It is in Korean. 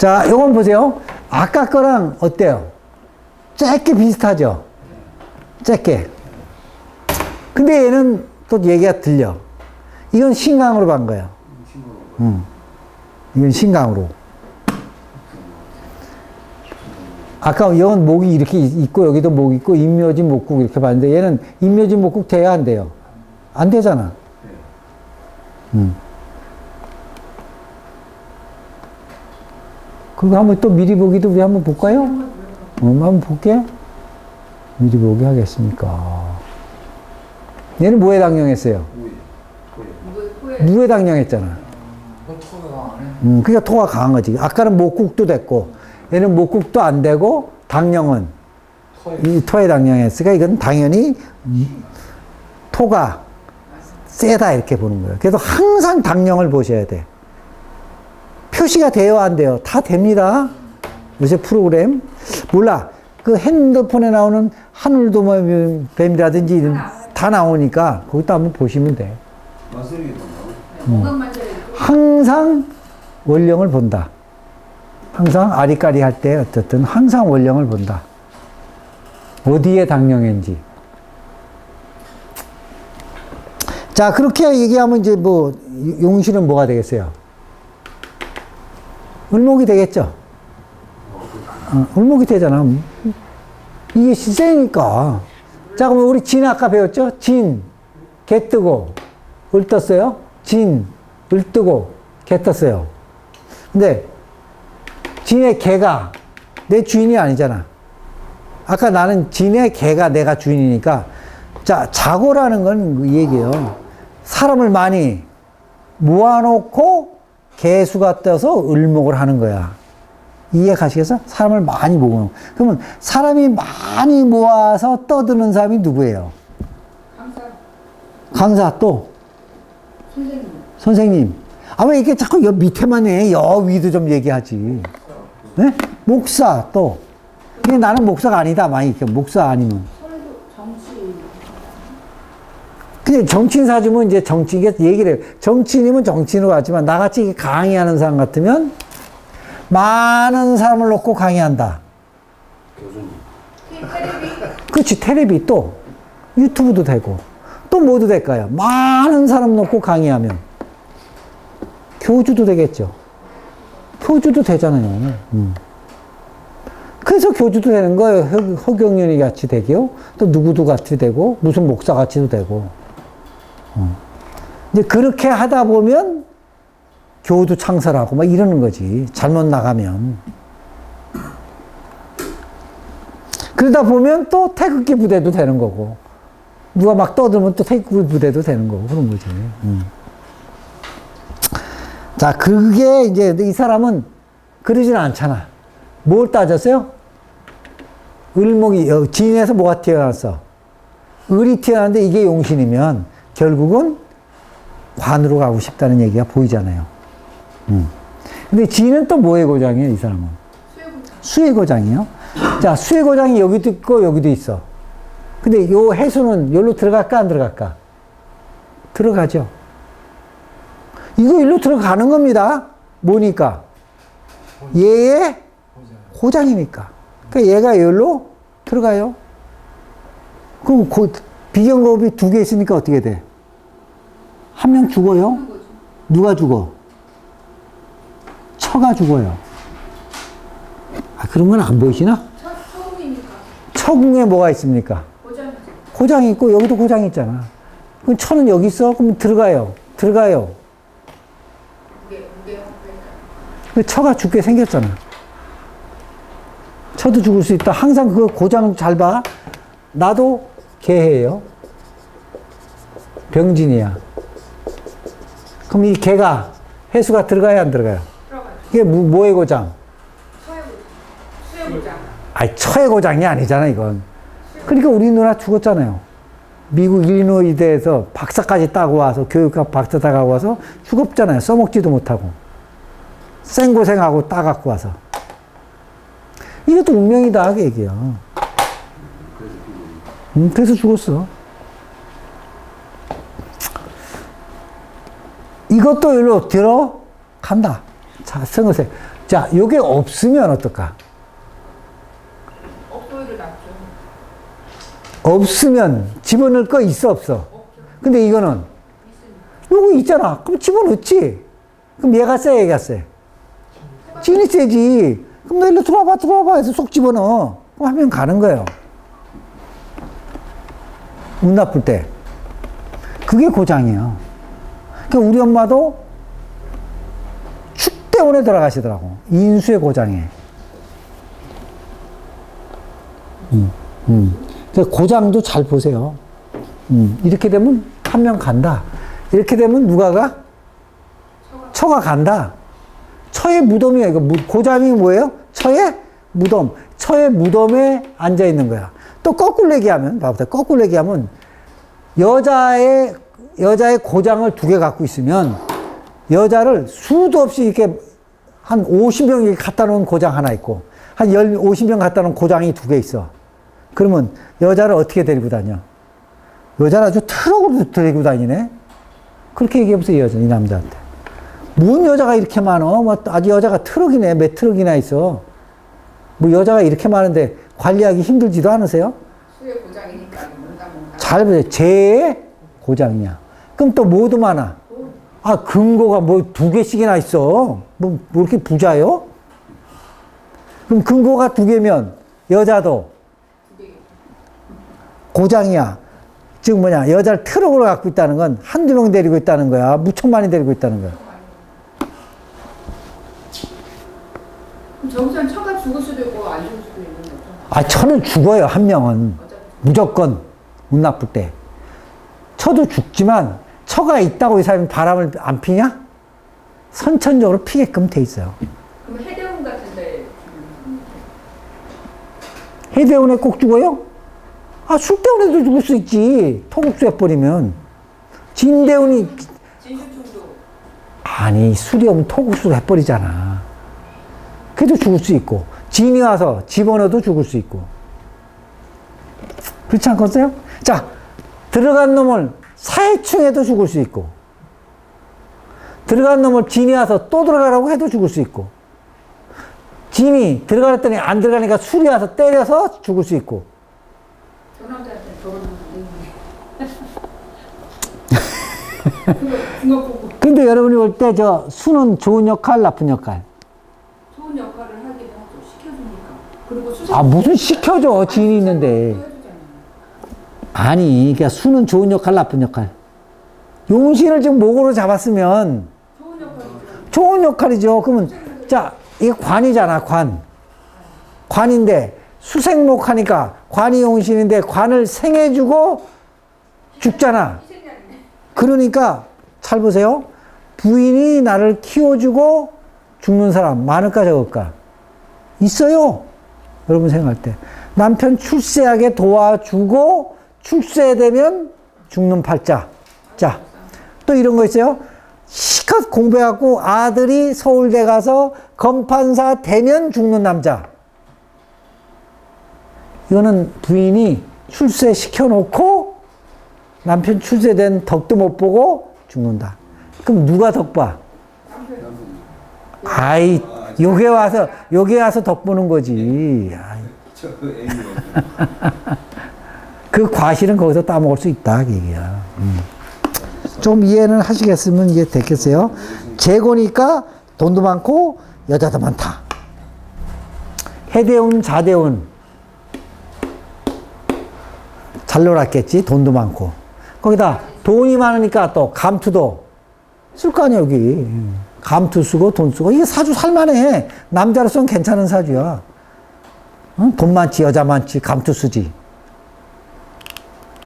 자, 요건 보세요. 아까 거랑 어때요? 짧게 비슷하죠? 짧게. 근데 얘는 또 얘기가 들려. 이건 신강으로 간 거야. 음. 이건 신강으로. 아까 여건 목이 이렇게 있고 여기도 목 있고 임묘진 목국 이렇게 봤는데 얘는 임묘진 목국 돼야 안 돼요? 안 되잖아. 음. 그거 한번 또 미리 보기도 우리 한번 볼까요? 음, 한번 볼게. 미리 보기 하겠습니까? 얘는 뭐에 당령했어요? 무에 당령했잖아. 음, 그러니까 토가 강한 거지. 아까는 목국도 됐고, 얘는 목국도 안 되고, 당령은 이 토에 당령했으니까 이건 당연히 토가 세다 이렇게 보는 거예요. 그래서 항상 당령을 보셔야 돼. 표시가 돼요, 안 돼요? 다 됩니다. 요새 프로그램. 몰라. 그 핸드폰에 나오는 하늘도마뱀이라든지 이런 다 나오니까 거기다 한번 보시면 돼. 건강만져야 항상 원령을 본다. 항상 아리까리 할 때 어쨌든 항상 원령을 본다. 어디에 당령인지. 자, 그렇게 얘기하면 이제 뭐, 용신은 뭐가 되겠어요? 을목이 되겠죠? 어, 을목이 되잖아. 이게 시세니까. 자, 그러면 우리 진 아까 배웠죠? 진, 개 뜨고, 을 떴어요? 진, 을 뜨고, 개 떴어요. 근데, 진의 개가 내 주인이 아니잖아. 아까 나는 진의 개가 내가 주인이니까, 자, 자고라는 건이 얘기예요. 사람을 많이 모아놓고 개수가 떠서 을목을 하는 거야. 이해 가시겠어? 사람을 많이 모으는. 그러면 사람이 많이 모아서 떠드는 사람이 누구예요? 항상 강사 또 선생님 선생님. 아 왜 이렇게 자꾸 여 밑에만 해? 여 위도 좀 얘기하지. 네? 목사 또. 근데 나는 목사가 아니다. 많이 이렇게 목사 아니면. 서울도 정치 근데 정치인 사주면 이제 정치인 얘기를 해요. 정치인이면 정치인으로 하지만 나같이 강의하는 사람 같으면 많은 사람을 놓고 강의한다. 테레비 그렇지. 텔레비 또 유튜브도 되고 또 뭐도 될까요? 많은 사람 놓고 강의하면 교주도 되겠죠. 교주도 되잖아요. 음. 그래서 교주도 되는 거예요. 허- 허경영이 같이 되고 또 누구도 같이 되고 무슨 목사 같이도 되고. 어. 이제 그렇게 하다 보면 교도 창설하고 막 이러는 거지. 잘못 나가면. 그러다 보면 또 태극기 부대도 되는 거고. 누가 막 떠들면 또 태극기 부대도 되는 거고. 그런 거지. 음. 자, 그게 이제 이 사람은 그러진 않잖아. 뭘 따졌어요? 을목이, 어, 진에서 뭐가 튀어나왔어? 을이 튀어나왔는데 이게 용신이면 결국은 관으로 가고 싶다는 얘기가 보이잖아요. 음. 근데 진은 또 뭐의 고장이에요, 이 사람은? 수의 고장이요. 자, 수의 고장이 여기도 있고 여기도 있어. 근데 요 해수는 여기로 들어갈까 안 들어갈까? 들어가죠. 이거 일로 들어가는 겁니다. 뭐니까? 얘의 고장이니까. 그러니까 얘가 여기로 들어가요. 그럼 고, 비경급이 두 개 있으니까 어떻게 돼? 한 명 죽어요? 누가 죽어? 처가 죽어요. 아, 그런 건 안 보이시나? 처궁에 뭐가 있습니까? 고장 있고 여기도 고장이 있잖아. 그럼 처는 여기 있어? 그럼 들어가요. 들어가요. 그 처가 죽게 생겼잖아. 처도 죽을 수 있다. 항상 그 고장 잘 봐. 나도 개해예요. 병진이야. 그럼 이 개가 해수가 들어가야 안 들어가요? 들어가요. 이게 뭐, 뭐의 고장? 아니, 처의 고장이 아니잖아, 이건. 그러니까 우리 누나 죽었잖아요. 미국 일리노이대에서 박사까지 따고 와서 교육학 박사 따고 와서 죽었잖아요. 써먹지도 못하고. 생고생하고 따갖고 와서. 이것도 운명이다, 그 얘기야. 음, 그래서 죽었어. 이것도 일로 들어간다. 자, 성어세. 자, 요게 없으면 어떨까? 없으면 집어넣을 거 있어, 없어? 근데 이거는. 요거 있잖아. 그럼 집어넣지. 그럼 얘가 세, 얘가 세. 진이 세지. 그럼 너 일로 들어와봐, 들어와봐 해서 쏙 집어넣어. 그럼 하면 가는 거예요. 운 나쁠 때. 그게 고장이에요. 그러니까 우리 엄마도 축대원에 들어가시더라고. 인수의 고장에. 음, 음. 고장도 잘 보세요. 음, 이렇게 되면 한 명 간다. 이렇게 되면 누가 가? 처가 간다. 처의 무덤이야. 이거 무- 고장이 뭐예요? 처의 무덤. 처의 무덤에 앉아 있는 거야. 또 거꾸로 얘기하면, 봐보세요. 거꾸로 얘기하면, 여자의, 여자의 고장을 두 개 갖고 있으면, 여자를 수도 없이 이렇게 한 50명 이렇게 갖다 놓은 고장 하나 있고, 한 10, 50명 갖다 놓은 고장이 두 개 있어. 그러면 여자를 어떻게 데리고 다녀? 여자를 아주 트럭으로 데리고 다니네? 그렇게 얘기해보세요, 여자, 이 남자한테. 뭔 여자가 이렇게 많어? 뭐, 아주 여자가 트럭이네. 몇 트럭이나 있어. 뭐, 여자가 이렇게 많은데 관리하기 힘들지도 않으세요? 수의 고장이니까 뭔가 뭔가. 잘 보세요. 제 고장이야. 그럼 또 뭐도 많아? 아, 금고가 뭐 두 개씩이나 있어. 뭐, 뭐 이렇게 부자요? 그럼 금고가 두 개면 여자도. 고장이야. 즉 뭐냐, 여자를 트럭으로 갖고 있다는 건 한두 명 데리고 있다는 거야. 무척 많이 데리고 있다는 거야. 저기선 처가 죽을 수도 있고 안 죽을 수도 있는 거죠. 아, 처는 죽어요, 한 명은. 무조건 운 나쁠 때. 처도 죽지만 처가 있다고 이 사람이 바람을 안 피냐? 선천적으로 피게끔 돼 있어요. 그럼 해대원 같은데 해대원에 꼭 죽어요? 아, 술대원에도 죽을 수 있지. 토국수 해버리면. 진대원이, 진주충도 아니, 술이 없으면 토국수 해버리잖아. 그래도 죽을 수 있고. 진이 와서 집어넣어도 죽을 수 있고. 그렇지 않겠어요? 자, 들어간 놈을 사해충해도 죽을 수 있고. 들어간 놈을 진이 와서 또 들어가라고 해도 죽을 수 있고. 진이 들어갔더니 안 들어가니까 술이 와서 때려서 죽을 수 있고. 근데 여러분이 볼 때 저 수는 좋은 역할, 나쁜 역할. 좋은 역할을 하긴 하죠. 시켜주니까. 그리고. 아, 무슨 시켜줘, 진이 있는데. 아니, 그러니까 수는 좋은 역할, 나쁜 역할. 용신을 지금 목으로 잡았으면 좋은 역할이죠. 좋은 역할이죠. 그러면, 자, 이게 관이잖아, 관. 관인데, 수생목 하니까 관이 용신인데 관을 생해주고 죽잖아. 그러니까, 잘 보세요. 부인이 나를 키워주고 죽는 사람 많을까, 적을까? 있어요. 여러분 생각할 때. 남편 출세하게 도와주고 출세되면 죽는 팔자. 자, 또 이런 거 있어요. 시컷 공부해갖고 아들이 서울대 가서 검판사 되면 죽는 남자. 이거는 부인이 출세시켜 놓고 남편 출세된 덕도 못 보고 죽는다. 그럼 누가 덕 봐? 아이, 요게 와서, 요게 와서 덕 보는 거지. 아이, 그 과실은 거기서 따먹을 수 있다, 그 얘기야. 음. 좀 이해는 하시겠으면 이해 됐겠어요? 재고니까 돈도 많고 여자도 많다. 해대운, 자대운. 잘 놀았겠지? 돈도 많고. 거기다 돈이 많으니까 또 감투도 쓸 거 아니야, 여기. 감투 쓰고 돈 쓰고. 이게 사주 살만해. 남자로서는 괜찮은 사주야. 응? 돈 많지, 여자 많지, 감투 쓰지.